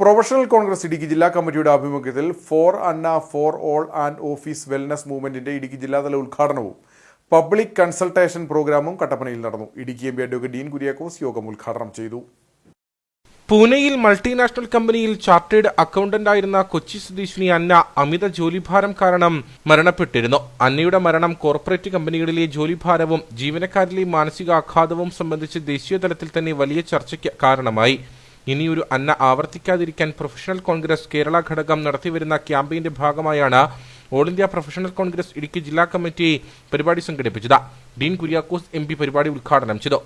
Professional Congress Idukki ജില്ലാ കമ്മിറ്റിയുടെ ആഭിമുഖ്യത്തിൽ for Anna for all and office wellness മൂവ്മെന്റിന്റെ Idukki ജില്ലാതല ഉദ്ഘാടനവും പബ്ലിക് കൺസൾട്ടേഷൻ പ്രോഗ്രാമും കട്ടപ്പനയിൽ നടന്നു. Idukki M P advocate Dean Kuriakose യോഗം ഉദ്ഘാടനം ചെയ്തു. പൂനെയിൽ മൾട്ടിനാഷണൽ കമ്പനിയിൽ ചാർട്ടേഡ് അക്കൗണ്ടന്റായിരുന്ന കൊച്ചി സ്വദേശിനി അന്ന അമിത ജോലിഭാരം കാരണം മരണപ്പെട്ടിരുന്നു. അന്നയുടെ മരണം കോർപ്പറേറ്റ് കമ്പനികളിലെ ജോലിഭാരവും ജീവനക്കാരിലെ മാനസികാഘാതവും സംബന്ധിച്ച് ദേശീയ തലത്തിൽ തന്നെ വലിയ ചർച്ചയ്ക്ക് കാരണമായി. ഇനിയൊരു അന്ന ആവർത്തിക്കാതിരിക്കാൻ പ്രൊഫഷണൽ കോൺഗ്രസ് കേരള ഘടകം നടത്തിവരുന്ന ക്യാമ്പയിന്റെ ഭാഗമായാണ് all India professional Congress Idukki ജില്ലാ കമ്മിറ്റി പരിപാടി സംഘടിപ്പിച്ചത്. ഡീൻ കുര്യാക്കോസ് എം പരിപാടി ഉദ്ഘാടനം ചെയ്തു.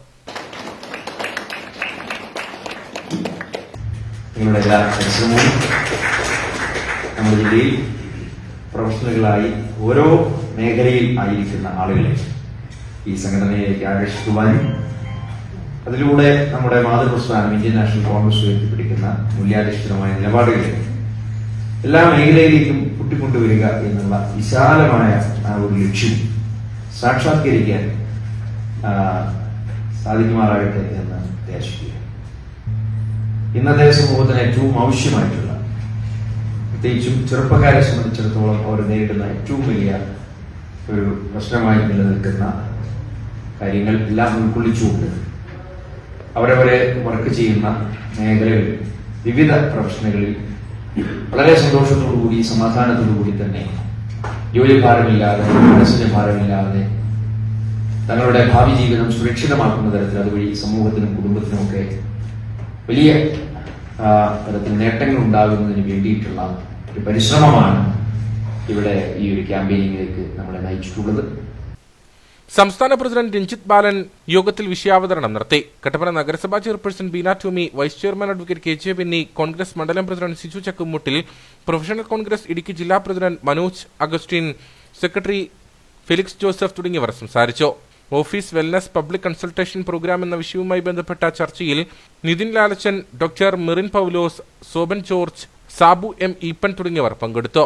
പ്രൊഫഷണലുകളായി ഓരോ മേഖലയിൽ ആയിരിക്കുന്ന ആളുകളെ ഈ സംഘടനയിലേക്ക് ആകർഷിക്കുവാനും അതിലൂടെ നമ്മുടെ മാതൃപ്രസ്ഥാനം ഇന്ത്യൻ നാഷണൽ കോൺഗ്രസ് ഉയർത്തിപ്പിടിക്കുന്ന മൂല്യാധിഷ്ഠിതമായ നിലപാടുകളെ എല്ലാ മേഖലയിലേക്കും കൂട്ടിക്കൊണ്ടുവരിക എന്നുള്ള വിശാലമായ ഒരു ലക്ഷ്യം സാക്ഷാത്കരിക്കാൻ സാധിക്കുമാറാകട്ടെ എന്ന് ഉദ്ദേശിക്കുക ഇന്നത്തെ സമൂഹത്തിന് ഏറ്റവും ആവശ്യമായിട്ടുള്ള പ്രത്യേകിച്ചും ചെറുപ്പക്കാരെ സംബന്ധിച്ചിടത്തോളം അവർ നേരിടുന്ന ഏറ്റവും വലിയ ഒരു പ്രശ്നമായി നിലനിൽക്കുന്ന കാര്യങ്ങൾ എല്ലാം ഉൾക്കൊള്ളിച്ചുകൊണ്ട് അവരവരെ വർക്ക് ചെയ്യുന്ന മേഖലകളിൽ വിവിധ പ്രൊഫഷനുകളിൽ വളരെ സന്തോഷത്തോടുകൂടി സമാധാനത്തോടുകൂടി തന്നെ ജോലി ഭാരമില്ലാതെ മനസ്സിന്റെ ഭാരമില്ലാതെ തങ്ങളുടെ ഭാവി ജീവിതം സുരക്ഷിതമാക്കുന്ന തരത്തിൽ അതുവഴി സമൂഹത്തിനും കുടുംബത്തിനുമൊക്കെ വലിയ തരത്തിൽ നേട്ടങ്ങൾ ഉണ്ടാകുന്നതിന് വേണ്ടിയിട്ടുള്ള ഒരു പരിശ്രമമാണ് ഇവിടെ ഈ ഒരു ക്യാമ്പയിനിങ്ങിലേക്ക് നമ്മളെ നയിച്ചിട്ടുള്ളത്. സംസ്ഥാന പ്രസിഡന്റ് രഞ്ജിത്ത് ബാലൻ യോഗത്തിൽ വിഷയാവതരണം നടത്തി. കട്ടപ്പന നഗരസഭാ chairperson Beena Tomy vice chairman advocate K J Pinni Congress മണ്ഡലം പ്രസിഡന്റ് സിജു ചക്കുമുട്ടിൽ പ്രൊഫഷണൽ കോൺഗ്രസ് ഇടുക്കി ജില്ലാ പ്രസിഡന്റ് മനോജ് അഗസ്റ്റിൻ സെക്രട്ടറി ഫെലിക്സ് ജോസഫ് തുടങ്ങിയവർ സംസാരിച്ചു. Office wellness public consultation programme എന്ന വിഷയവുമായി ബന്ധപ്പെട്ട ചർച്ചയിൽ നിതിൻ ലാലച്ചൻ ഡോക്ടർ മെറിൻ പൗലോസ് സോബൻ ജോർജ് സാബു എം ഈപ്പൻ തുടങ്ങിയവർ പങ്കെടുത്തു.